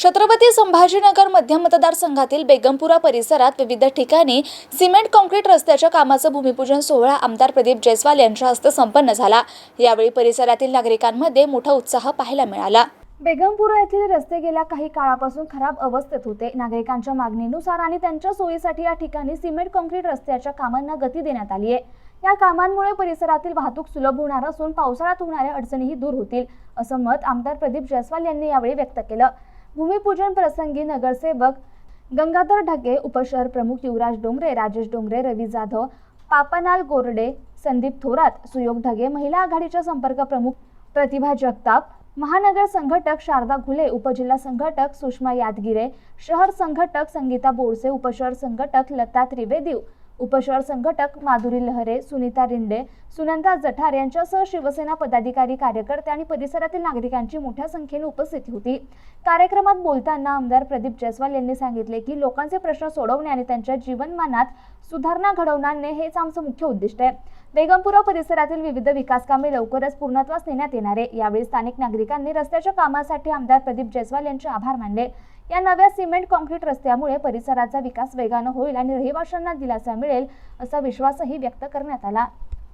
छत्रपती संभाजीनगर मध्य मतदारसंघातील बेगमपुरा परिसरात विविध ठिकाणी सिमेंट कॉन्क्रीट रस्त्याच्या कामाचं भूमिपूजन सोहळा आमदार प्रदीप जयस्वाल यांच्या हस्ते संपन्न झाला. यावेळी परिसरातील नागरिकांमध्ये मोठा उत्साह पाहायला मिळाला. बेगमपुरा येथील रस्ते गेल्या काही काळापासून खराब अवस्थेत होते. नागरिकांच्या मागणीनुसार आणि त्यांच्या सोयीसाठी या ठिकाणी सिमेंट कॉन्क्रीट रस्त्याच्या कामांना गती देण्यात आली आहे. या कामांमुळे परिसरातील वाहतूक सुलभ होणार असून पावसाळ्यात होणाऱ्या अडचणीही दूर होतील असं मत आमदार प्रदीप जयस्वाल यांनी यावेळी व्यक्त केलं. भूमिपूजन प्रसंगी नगरसेवक गंगाधर ढगे उपशहर प्रमुख युवराज डोंगरे राजेश डोंगरे रवी जाधव पापनाल गोरडे संदीप थोरात सुयोग ढगे महिला आघाडीच्या संपर्क प्रमुख प्रतिभा जगताप महानगर संघटक शारदा घुले उपजिल्हा संघटक सुषमा यादगिरे शहर संघटक संगीता बोरसे उपशहर संघटक लता त्रिवेदी उपशहर संघटक माधुरी लहरे सुनीता रिंडे सुनंदा जठार यांच्यासह शिवसेना पदाधिकारी कार्यकर्ते आणि परिसरातील नागरिकांची मोठ्या संख्येने उपस्थिती होती. कार्यक्रमात बोलताना आमदार प्रदीप जयस्वाल यांनी सांगितले की लोकांचे प्रश्न सोडवणे आणि त्यांच्या जीवनमानात सुधारणा घडवणारणे हेच आमचं मुख्य उद्दिष्ट आहे. बेगमपुरा परिसरातील विविध विकास कामे लवकरच पूर्णत्वास नेण्यात येणार आहे. यावेळी स्थानिक नागरिकांनी रस्त्याच्या कामासाठी आमदार प्रदीप जयस्वाल यांचे आभार मानले. या नव्या सिमेंट कॉन्क्रीट रस्त्यामुळे परिसराचा विकास वेगानं होईल आणि रहिवाशांना दिलासा मिळेल असा विश्वासही व्यक्त करण्यात आला.